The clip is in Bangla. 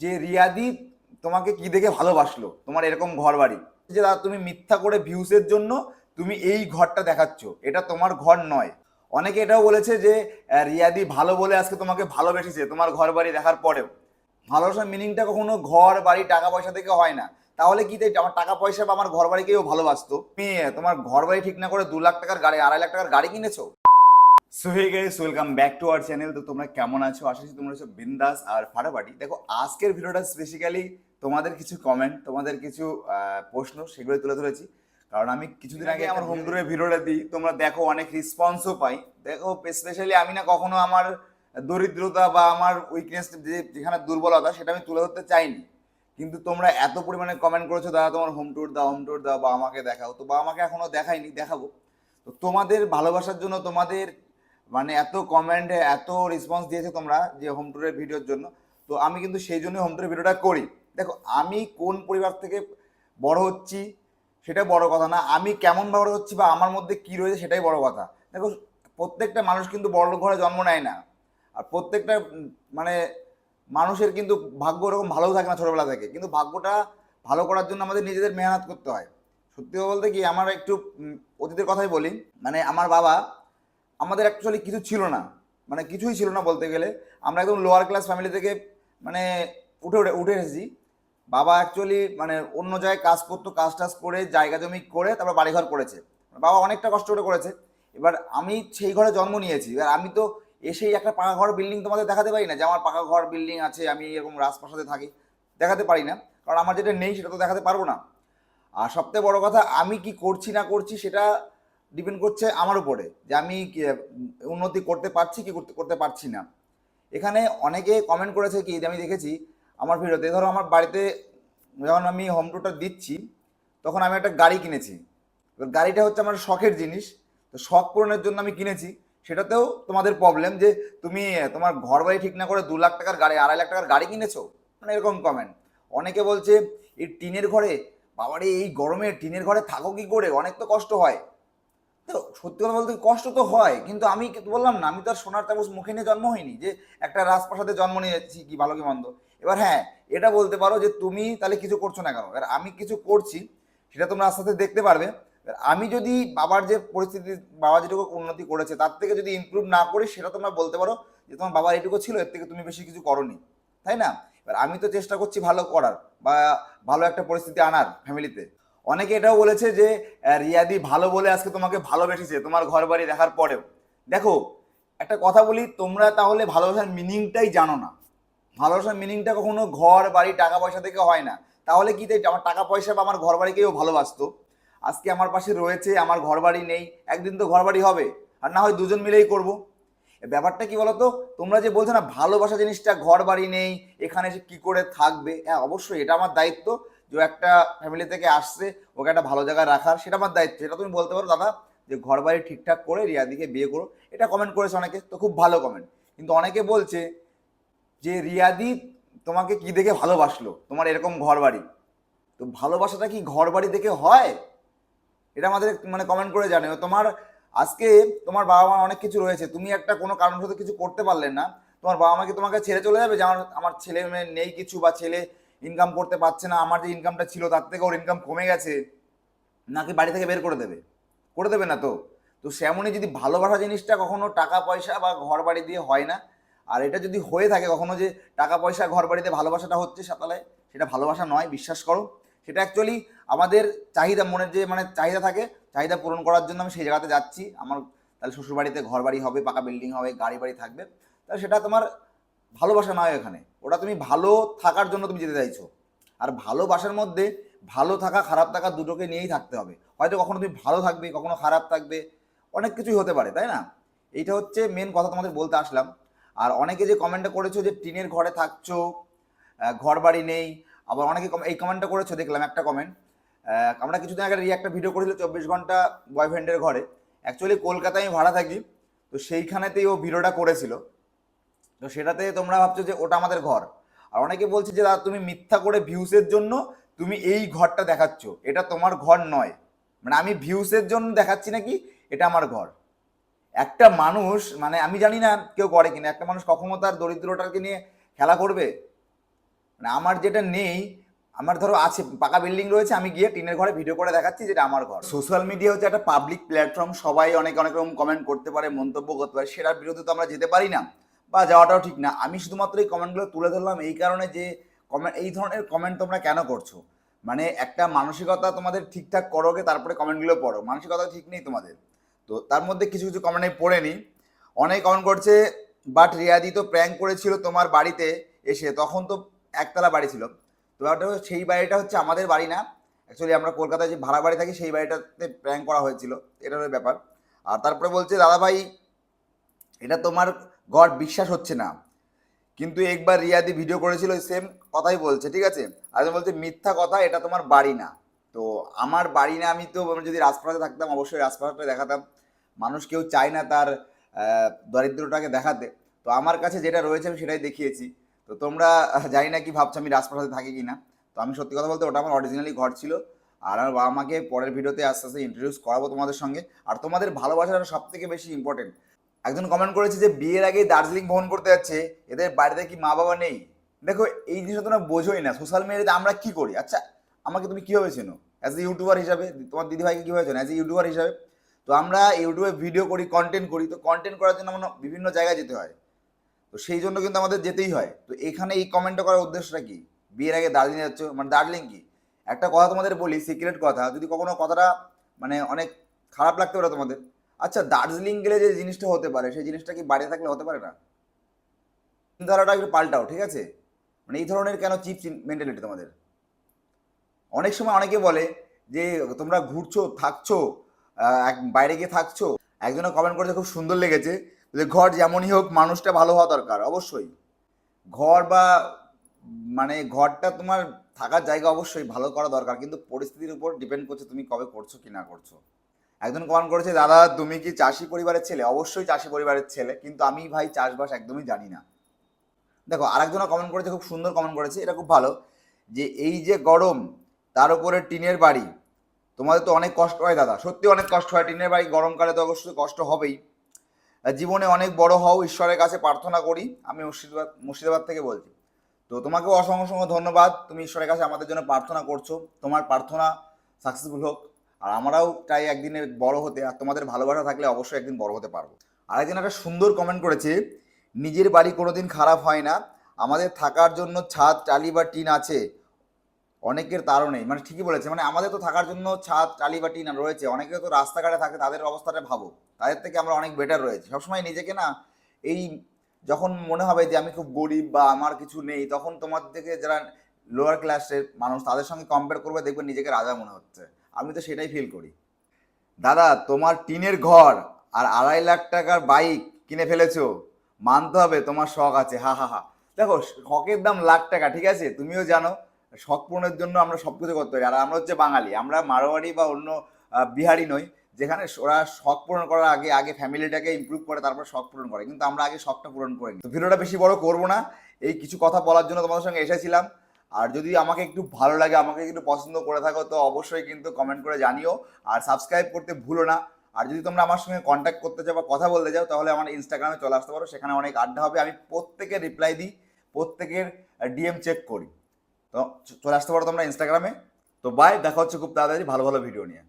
যে রিয়াদি তোমাকে কি দেখে ভালোবাসলো? তোমার এরকম ঘর বাড়ি যে দাদা, তুমি মিথ্যা করে ভিউসের জন্য তুমি এই ঘরটা দেখাচ্ছ। এটা তোমার ঘর নয়। অনেকে এটাও বলেছে যে রিয়াদি ভালো বলে আজকে তোমাকে ভালোবেসেছে, তোমার ঘর বাড়ি দেখার পরেও। ভালোবাসার মিনিংটা কখনো ঘর বাড়ি টাকা পয়সা থেকে হয় না। তাহলে কি আমার টাকা পয়সা বা আমার ঘর বাড়িকেও ভালোবাসতো? তুমি, তোমার ঘর বাড়ি ঠিক না করে দু লাখ টাকার গাড়ি, আড়াই লাখ টাকার গাড়ি কিনেছো? So hey guys welcome back to our channel তো তোমরা কেমন আছো? আশা করছি তোমরা সব বিন্দাস আর ফাটাফাটি। দেখো আজকের ভিডিওটা স্পেসিক্যালি তোমাদের কিছু কমেন্ট তোমাদের কিছু প্রশ্ন সেগুলো তুলে ধরেছি। কারণ আমি কিছুদিন আগে আমার হোম টুরের ভিডিওটা দিই। তোমরা দেখো অনেক রেসপন্সও পাই। দেখো স্পেশালি আমি না কখনো আমার দরিদ্রতা বা আমার উইকনেস যে যেখানে দুর্বলতা সেটা আমি তুলে ধরতে চাইনি। কিন্তু তোমরা এত পরিমাণে কমেন্ট করেছ দাদা তোমার হোম ট্যুর দাও হোম ট্যুর দাও বা আমাকে দেখাও। তো বা আমাকে এখনও দেখাইনি দেখাবো। তো তোমাদের ভালোবাসার জন্য তোমাদের মানে এত কমেন্টে এত রেসপন্স দিয়েছে তোমরা যে হোম ট্যুরের ভিডিওর জন্য। তো আমি কিন্তু সেই জন্য হোম ট্যুরের ভিডিওটা করি। দেখো, আমি কোন পরিবার থেকে বড় হচ্ছি সেটা বড় কথা না। আমি কেমন বড় হচ্ছি বা আমার মধ্যে কি রয়েছে সেটাই বড় কথা। দেখো, প্রত্যেকটা মানুষ কিন্তু বড় ঘরে জন্ম নেয় না। আর প্রত্যেকটা মানে মানুষের কিন্তু ভাগ্য ওরকম ভালো থাকে না ছোটবেলা থেকে। কিন্তু ভাগ্যটা ভালো করার জন্য আমাদের নিজেদের মেহনত করতে হয়। সত্যি বলতে কি, আমার একটু অতীতের কথাই বলি। মানে আমার বাবা আমাদের অ্যাকচুয়ালি কিছু ছিল না। মানে কিছুই ছিল না বলতে গেলে। আমরা একদম লোয়ার ক্লাস ফ্যামিলি থেকে মানে উঠে উঠে উঠে এসেছি। বাবা অ্যাকচুয়ালি মানে অন্য জায়গায় কাজ করতো, কাজ টাজ করে, জায়গা জমি করে, তারপর বাড়িঘর করেছে। বাবা অনেকটা কষ্ট করে করেছে। এবার আমি সেই ঘরে জন্ম নিয়েছি। এবার আমি তো এসেই একটা পাকা ঘর বিল্ডিং তোমাদের দেখাতে পারি না? যে আমার পাকা ঘর বিল্ডিং আছে, আমি এরকম রাজপ্রাসাদে থাকি, দেখাতে পারি না। কারণ আমার যেটা নেই, সেটা তো দেখাতে পারব না। আর সবথেকে বড় কথা, আমি কি করছি না করছি, সেটা ডিপেন্ড করছে আমার উপরে যে আমি উন্নতি করতে পারছি কি করতে পারছি না। এখানে অনেকে কমেন্ট করেছে কি, যে আমি দেখেছি আমার ভিডিওতে ধরো আমার বাড়িতে যখন আমি হোম টুরটা দিচ্ছি, তখন আমি একটা গাড়ি কিনেছি। এবার গাড়িটা হচ্ছে আমার শখের জিনিস, তো শখ পূরণের জন্য আমি কিনেছি। সেটাতেও তোমাদের প্রবলেম যে তুমি তোমার ঘর বাড়ি ঠিক না করে দু লাখ টাকার গাড়ি, আড়াই লাখ টাকার গাড়ি কিনেছো? মানে এরকম কমেন্ট অনেকে বলছে, এই টিনের ঘরে, বাবারে, এই গরমে টিনের ঘরে থাকো কি করে? অনেক তো কষ্ট হয়। তো সত্যি কথা বলতে কষ্ট তো হয়, কিন্তু আমি বললাম না, আমি তো আর সোনার তাবুস মুখে নিয়ে জন্ম হয়নি যে একটা রাজপ্রাসাদে জন্ম নিয়েছি কি ভালো কি মন্দ। এবার হ্যাঁ এটা বলতে পারো যে তুমি তাহলে কিছু করছ না কেন? এবার আমি কিছু করছি, সেটা তোমরা আস্তে আস্তে দেখতে পারবে। আমি যদি বাবার যে পরিস্থিতি, বাবা যেটুকু উন্নতি করেছে, তার থেকে যদি ইমপ্রুভ না করি, সেটা তোমরা বলতে পারো যে তোমার বাবার এটুকু ছিল, এর থেকে তুমি বেশি কিছু করনি, তাই না? এবার আমি তো চেষ্টা করছি ভালো করার, বা ভালো একটা পরিস্থিতি আনার ফ্যামিলিতে অনেকে এটাও বলেছে যে রিয়াদি ভালো বলে আজকে তোমাকে ভালোবেসেছে তোমার ঘর বাড়ি দেখার পরেও। দেখো, একটা কথা বলি, তোমরা তাহলে ভালোবাসার মিনিংটাই জানো না। ভালোবাসার মিনিংটা কখনো ঘর, বাড়ি, টাকা পয়সা থেকে হয় না। তাহলে কি আমার টাকা পয়সা বা আমার ঘর বাড়িকেও ভালোবাসতো? আজকে আমার পাশে রয়েছে, আমার ঘর বাড়ি নেই, একদিন তো ঘর বাড়ি হবে। আর না হয় দুজন মিলেই করব। ব্যাপারটা কি বলতো? তোমরা যে বলছো না, ভালোবাসা জিনিসটা ঘর বাড়ি নেই, এখানে এসে কি করে থাকবে? হ্যাঁ অবশ্যই এটা আমার দায়িত্ব। যে একটা ফ্যামিলি থেকে আসছে, ওকে একটা ভালো জায়গায় রাখার, সেটা আমার দায়িত্ব। সেটা তুমি বলতে পারো, দাদা, যে ঘর বাড়ি ঠিকঠাক করে রিয়াদিকে বিয়ে করো। এটা কমেন্ট করেছে অনেকে, তো খুব ভালো কমেন্ট কিন্তু অনেকে বলছে যে, রিয়াদি তোমাকে কি দেখে ভালোবাসলো? তোমার এরকম ঘর বাড়ি? তো ভালোবাসাটা কি ঘর বাড়ি দেখে হয়? এটা আমাদের মানে কমেন্ট করে জানিও। তোমার আজকে তোমার বাবা মা অনেক কিছু রয়েছে, তুমি একটা কোনো কারণবশত কিছু করতে পারলে না। তোমার বাবা মা কি তোমাকে ছেড়ে চলে যাবে? যে আমার আমার ছেলে মেয়ে নেই কিছু বা ছেলে ইনকাম করতে পারছে না, আমার যে ইনকামটা ছিল তার থেকে ওর ইনকাম কমে গেছে, নাকি বাড়ি থেকে বের করে দেবে? করে দেবে না তো? তো সেমনই যদি ভালোবাসা জিনিসটা কখনো টাকা পয়সা বা ঘর বাড়ি দিয়ে হয় না, আর এটা যদি হয়ে থাকে কখনো যে টাকা পয়সা ঘর বাড়িতে ভালোবাসাটা হচ্ছে সাতালায় সেটা ভালোবাসা নয়, বিশ্বাস করো। সেটা অ্যাকচুয়ালি আমাদের চাহিদা মনের যে মানে চাহিদা থাকে, চাহিদা পূরণ করার জন্য আমি সেই জায়গাতে যাচ্ছি। আমার তাহলে শ্বশুরবাড়িতে ঘর বাড়ি হবে, পাকা বিল্ডিং হবে, গাড়ি বাড়ি থাকবে। তাহলে সেটা তোমার ভালোবাসা নয় এখানে। ওটা তুমি ভালো থাকার জন্য তুমি যেতে চাইছো। আর ভালোবাসার মধ্যে ভালো থাকা, খারাপ থাকা দুটোকে নিয়েই থাকতে হবে। হয়তো কখনো তুমি ভালো থাকবে, কখনো খারাপ থাকবে, অনেক কিছুই হতে পারে, তাই না? এইটা হচ্ছে মেন কথা তোমাদের বলতে আসলাম। আর অনেকে যে কমেন্টটা করেছ যে টিনের ঘরে থাকছো ঘর বাড়ি নেই, আবার অনেকে এই কমেন্টটা করেছ, দেখলাম একটা কমেন্ট আমরা কিছুদিন আগে একটা ভিডিও করেছিল চব্বিশ ঘণ্টা বয়ফ্রেন্ডের ঘরে। অ্যাকচুয়ালি কলকাতায় আমি ভাড়া থাকি, তো সেইখানেতেই ও ভিডিওটা করেছিল। তো সেটাতে তোমরা ভাবছ যে ওটা আমাদের ঘর। আর অনেকে বলছে যে, দাদা, তুমি মিথ্যা করে ভিউসের জন্য তুমি এই ঘরটা দেখাচ্ছ। এটা তোমার ঘর নয়। মানে আমি ভিউসের জন্য দেখাচ্ছি নাকি? এটা আমার ঘর। একটা মানুষ মানে আমি জানি না কেউ করে কিনা, একটা মানুষ কখনো তার দরিদ্রটাকে নিয়ে খেলা করবে? মানে আমার যেটা নেই, আমার ধরো আছে, পাকা বিল্ডিং রয়েছে, আমি গিয়ে টিনের ঘরে ভিডিও করে দেখাচ্ছি যেটা আমার ঘর। সোশ্যাল মিডিয়া হচ্ছে একটা পাবলিক প্ল্যাটফর্ম সবাই অনেক অনেক রকম কমেন্ট করতে পারে, মন্তব্য করতে পারে, সেটার বিরুদ্ধে তো আমরা যেতে পারি না। বা যাওয়াটাও ঠিক না। আমি শুধুমাত্র এই কমেন্টগুলো তুলে ধরলাম এই কারণে যে কমেন্ট এই ধরনের কমেন্ট তোমরা কেন করছ? মানে একটা মানসিকতা তোমাদের ঠিকঠাক করোগে, তারপরে কমেন্টগুলো পড়ো। মানসিকতা ঠিক নেই তোমাদের। তো তার মধ্যে কিছু কিছু কমেন্ট আমি পড়ে নিই। অনেক কমেন্ট করছে বাট রিয়াদি তো প্র্যাঙ্ক করেছিল তোমার বাড়িতে এসে, তখন তো একতলা বাড়ি ছিল। তো হচ্ছে- সেই বাড়িটা হচ্ছে আমাদের বাড়ি না। অ্যাকচুয়ালি আমরা কলকাতায় যে ভাড়া বাড়ি থাকি, সেই বাড়িটাতে প্র্যাঙ্ক করা হয়েছিল। এটা হলো ব্যাপার। আর তারপরে বলছে, দাদা ভাই, এটা তোমার ঘর বিশ্বাস হচ্ছে না। কিন্তু একবার রিয়াদি ভিডিও করেছিল সেম কথাই বলছে, ঠিক আছে? আর বলছে, মিথ্যা কথা, এটা তোমার বাড়ি না। তো আমার বাড়ি না, আমি তো যদি রাজপাড়াতে থাকতাম, অবশ্যই রাজপাড়াটা দেখাতাম। মানুষ কেউ চায় না তার দরিদ্রটাকে দেখাতে। তো আমার কাছে যেটা রয়েছে, আমি সেটাই দেখিয়েছি। তো তোমরা জানি না কি ভাবছ, আমি রাজপ্রাসাদে থাকি কি না তো আমি সত্যি কথা বলতে, ওটা আমার অরিজিনালি ঘর ছিল। আর আমার বাবা মাকে পরের ভিডিওতে আস্তে আস্তে ইন্ট্রোডিউস করাবো তোমাদের সঙ্গে। আর তোমাদের ভালোবাসাটা সব থেকে বেশি ইম্পর্টেন্ট একজন কমেন্ট করেছে যে বিয়ের আগে দার্জিলিং ভ্রমণ করতে যাচ্ছে, এদের বাড়িতে কি মা বাবা নেই? দেখো, এই জিনিসটা তোমরা বোঝোই না। সোশ্যাল মিডিয়াতে আমরা কি করি? আচ্ছা আমাকে তুমি কীভাবে চেনো? অ্যাজ এ ইউটিউবার হিসাবে, তোমার দিদিভাইকে কীভাবে চেনো? অ্যাজ এ ইউটিউবার হিসাবে, তো আমরা ইউটিউবে ভিডিও করি কন্টেন্ট করি। তো কন্টেন্ট করার জন্য আমরা বিভিন্ন জায়গায় যেতে হয়। তো সেই জন্য কিন্তু আমাদের যেতেই হয়। তো এখানে এই কমেন্টটা করার উদ্দেশ্যটা কি? বিয়ের আগে দার্জিলিং যাচ্ছ মানে দার্জিলিং কি? একটা কথা তোমাদের বলি সিক্রেট কথা। যদি কখনো কথাটা মানে অনেক খারাপ লাগতে পারে তোমাদের আচ্ছা দার্জিলিং গেলে যে জিনিসটা হতে পারে, সেই জিনিসটা কি বাড়িতে থাকলে হতে পারে না? চিন্তাধারাটা একটু পাল্টাও, ঠিক আছে? মানে এই ধরনের কেন চিপ মেন্টালিটি তোমাদের? অনেক সময় অনেকে বলে যে, তোমরা ঘুরছো, থাকছো এক- বাইরে গিয়ে থাকছো। একজনে কমেন্ট করেছে, খুব সুন্দর লেগেছে। যে ঘর যেমনই হোক, মানুষটা ভালো হওয়া দরকার, অবশ্যই। ঘর বা মানে ঘরটা তোমার থাকার জায়গা অবশ্যই, ভালো করা দরকার, কিন্তু পরিস্থিতির উপর ডিপেন্ড করছে তুমি কবে করছ কি না করছ। একজন কমেন্ট করেছে, দাদা, তুমি কি চাষি পরিবারের ছেলে? অবশ্যই চাষি পরিবারের ছেলে, কিন্তু আমি ভাই চাষবাস একদমই জানি না। দেখো, আরেকজনও কমেন্ট করেছে, খুব সুন্দর কমেন্ট করেছে, এটা খুব ভালো যে এই যে গরম, তার উপরে টিনের বাড়ি, তোমাদের তো অনেক কষ্ট হয় দাদা, সত্যি অনেক কষ্ট হয়, টিনের বাড়ি গরমকালে তো অবশ্যই কষ্ট হবেই। জীবনে অনেক বড় হও, ঈশ্বরের কাছে প্রার্থনা করি, আমি মুর্শিদাবাদ মুর্শিদাবাদ থেকে বলছি। তো তোমাকেও অসংখ্য অসংখ্য ধন্যবাদ, তুমি ঈশ্বরের কাছে আমাদের জন্য প্রার্থনা করছ, তোমার প্রার্থনা সাকসেসফুল হোক। আর আমরাও চাই একদিনের বড় হতে, আর তোমাদের ভালোবাসা থাকলে অবশ্যই একদিন বড় হতে পারব। আরেকজন একটা সুন্দর কমেন্ট করেছে, নিজের বাড়ি কোনোদিন খারাপ হয় না, আমাদের থাকার জন্য ছাদ, টালি বা টিন আছে। অনেকের তারও নেই মানে ঠিকই বলেছে মানে আমাদের তো থাকার জন্য ছাদ, টালি বা টিন রয়েছে, অনেকে তো রাস্তাঘাটে থাকে, তাদের অবস্থাটা ভাবো। তাদের থেকে আমরা অনেক বেটার রয়েছি। সবসময় নিজেকে না, এই যখন মনে হবে যে আমি খুব গরিব বা আমার কিছু নেই, তখন তোমার থেকে যারা লোয়ার ক্লাসের মানুষ, তাদের সঙ্গে কম্পেয়ার করবে, দেখবে নিজেকে রাজা মনে হচ্ছে। আমি তো সেটাই ফিল করি। দাদা, তোমার টিনের ঘর আর আড়াই লাখ টাকার বাইক কিনে ফেলেছো। মানতে হবে, তোমার শখ আছে, হা হা হা। দেখো, শখের দাম লাখ টাকা, ঠিক আছে? তুমিও জানো, শখ পূরণের জন্য আমরা সব কিছু করতে পারি। আর আমরা হচ্ছে বাঙালি, আমরা মারোয়াড়ি বা অন্য বিহারি নই। যেখানে ওরা শখ পূরণ করার আগে আগে ফ্যামিলিটাকে ইমপ্রুভ করে, তারপর শখ পূরণ করে। কিন্তু আমরা আগে শখটা পূরণ করি তো ভিডিওটা বেশি বড় করব না। এই কিছু কথা বলার জন্য তোমাদের সঙ্গে এসেছিলাম। আর যদি আমাকে একটু ভালো লাগে, আমাকে একটু পছন্দ করে থাকো, তো অবশ্যই কিন্তু কমেন্ট করে জানিও। আর সাবস্ক্রাইব করতে ভুলো না। আর যদি তোমরা আমার সঙ্গে কন্ট্যাক্ট করতে চাও বা কথা বলতে চাও, তাহলে আমার ইনস্টাগ্রামে চলে আসতে পারো। সেখানে অনেক আড্ডা হবে। আমি প্রত্যেকের রিপ্লাই দিই, প্রত্যেকের ডিএম চেক করি। তো চলে আসতে পারো তোমরা ইনস্টাগ্রামে তো বাই দেখা হচ্ছে খুব তাড়াতাড়ি ভালো ভালো ভিডিও নিয়ে।